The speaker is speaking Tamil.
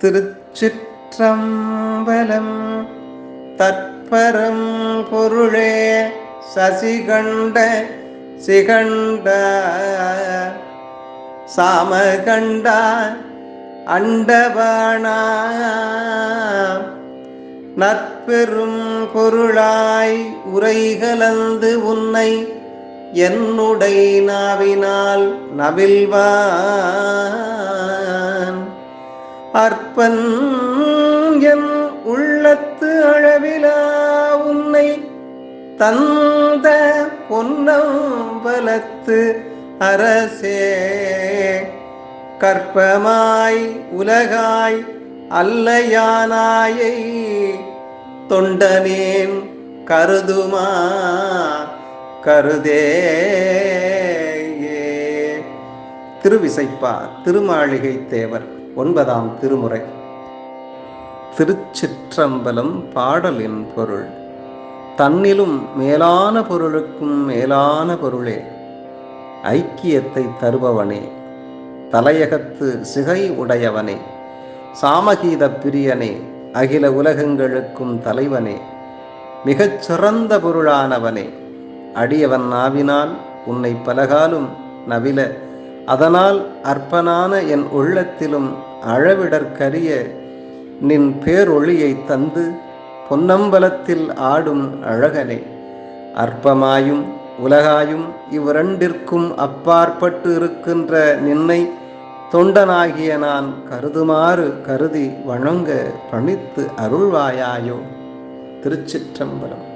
திருச்சிற்றம்பலம் தற்பரம் பொருளே சசிகண்ட சிகண்ட சாமகண்டா அண்டபானா நற்பெரும் பொருளாய் உரை கலந்து உன்னை என்னுடை நாவினால் நவில்வா அற்பன் என் உள்ளத்து அளவிலா உன்னை தந்த பொன்னம்பலத்து அரசே. கற்பமாய் உலகாய் அல்லையானாயை தொண்டனேன் கருதுமா? கருதே திருவிசைப்பா திருமாளிகை தேவர். ஒன்பதாம் திருமுறை. திருச்சிற்றம்பலம் பாடலின் பொருள். தன்னிலும் மேலான பொருளுக்கும் மேலான பொருளே. ஐக்கியத்தை தருபவனே. தலையகத்து சிகை உடையவனே. சாமகீத பிரியனே. அகில உலகங்களுக்கும் தலைவனே. மிகச் சிறந்த பொருளானவனே. அடியவன் நாவினால் உன்னை பலகாலும் நவில அதனால் அற்பனான என் உள்ளத்திலும் அளவிடற்கரிய நின் பேரொளியை தந்து பொன்னம்பலத்தில் ஆடும் அழகனே. அற்பமாயும் உலகாயும் இவ்விரண்டிற்கும் அப்பாற்பட்டு இருக்கின்ற நின்னை தொண்டனாகிய நான் கருதுமாறு கருதி வணங்க பணித்து அருள்வாயாயோ. திருச்சிற்றம்பலம்.